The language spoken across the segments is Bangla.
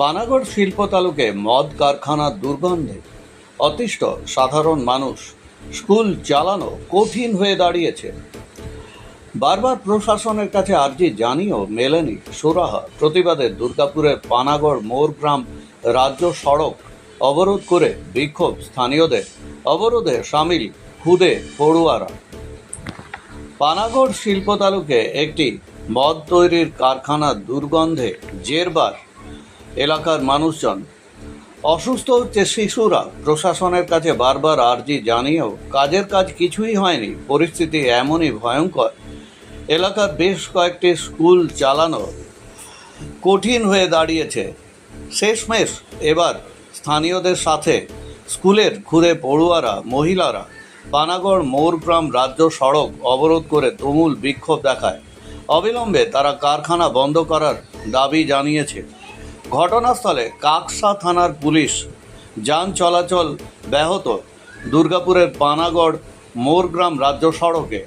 পানাগড় শিল্প তালুকে মদ কারখানার দুর্গন্ধে অতিষ্ঠ সাধারণ মানুষ স্কুল চালানো কঠিন হয়ে দাঁড়িয়েছে। বারবার প্রশাসনের কাছে আর্জি জানিয়েও মেলেনি সুরাহা প্রতিবাদে দুর্গাপুরের পানাগড় মোরগ্রাম রাজ্য সড়ক অবরোধ করে বিক্ষোভ স্থানীয়দের। অবরোধে সামিল খুদে পড়ুয়ারা। পানাগড় শিল্প তালুকে একটি মদ তৈরির কারখানার দুর্গন্ধে জেরবার এলাকার মানুষজন, অসুস্থ হচ্ছে শিশুরা। প্রশাসনের কাছে বারবার আর্জি জানিয়েও কাজের কাজ কিছুই হয়নি। পরিস্থিতি এমনই ভয়ঙ্কর। এলাকার বেশ কয়েকটি স্কুল চালানো কঠিন হয়ে দাঁড়িয়েছে। শেষমেশ এবার স্থানীয়দের সাথে স্কুলের ঘুরে পড়ুয়ারা, মহিলারা পানাগড় মোরগ্রাম রাজ্য সড়ক অবরোধ করে তুমুল বিক্ষোভ দেখায়। অবিলম্বে তারা কারখানা বন্ধ করার দাবি জানিয়েছে। ঘটনাস্থলে কাকসা থানার পুলিশ। যান চলাচল ব্যাহত। দুর্গাপুরের পানাগড় মোরগ্রাম রাজ্য সড়কে।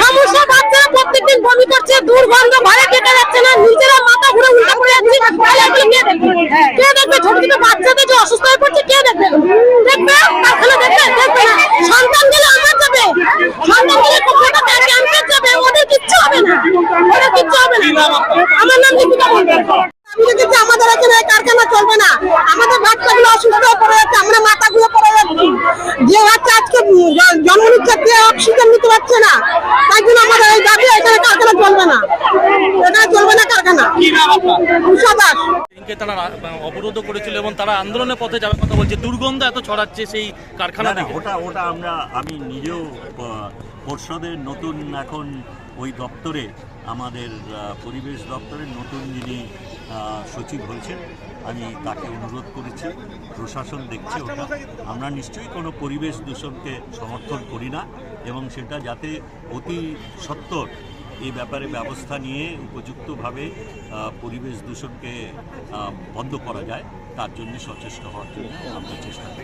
সমস্যা বাচ্চারা প্রত্যেকদিন বমি করছে দুর্গন্ধ ঘরে কেটে যাচ্ছে না নিজেরা মাথা ঘুরে উল্টা পড়ে যাচ্ছে তাহলে এগুলো কে দেখবে কে দেখবে ছোট বাচ্চাদের যে অসুস্থ হয়ে পড়ছে, কে দেখবে? দেখবে? কারখানা দেখবে? দেখবে না। সন্তান গেলে আমার যাবে। সন্তান গেলে কোথাও যাবে। ওদের কিচ্ছু হবে না। ওদের কিচ্ছু হবে না। আমার নাম মন্ডল আমি দেখেছি আমাদের এখানে এই কারখানা চলবে না আমাদের বাচ্চাগুলো অসুস্থ হয়ে পড়ে যাচ্ছে আমরা মাথাগুলো পড়ে যাচ্ছি যে বাচ্চা আজকে জ- জন্ম নিচ্ছে সে পারছে না। তাই জন্য আমাদের এই দাবি এখানে কারখানা চলবে না। এখানে চলবে না কারখানা। উষা দাস তারা অবরোধ করেছিল এবং তারা আন্দোলনের পথে যাওয়ার কথা বলছে। দুর্গন্ধ এত ছড়াচ্ছে সেই কারখানা ওটা ওটা আমরা আমি নিজেও পর্ষদের নতুন এখন ওই দপ্তরে আমাদের পরিবেশ দপ্তরের নতুন যিনি সচিব হয়েছেন আমি তাকে অনুরোধ করেছি প্রশাসন দেখছে ওটা। আমরা নিশ্চয়ই কোনো পরিবেশ দূষণকে সমর্থন করি না এবং সেটা যাতে অতি সত্বর এই ব্যাপারে ব্যবস্থা নিয়ে উপযুক্তভাবে পরিবেশ দূষণকে বন্ধ করা যায় তার জন্য সচেষ্ট হওয়ার জন্য আমরা চেষ্টা করি।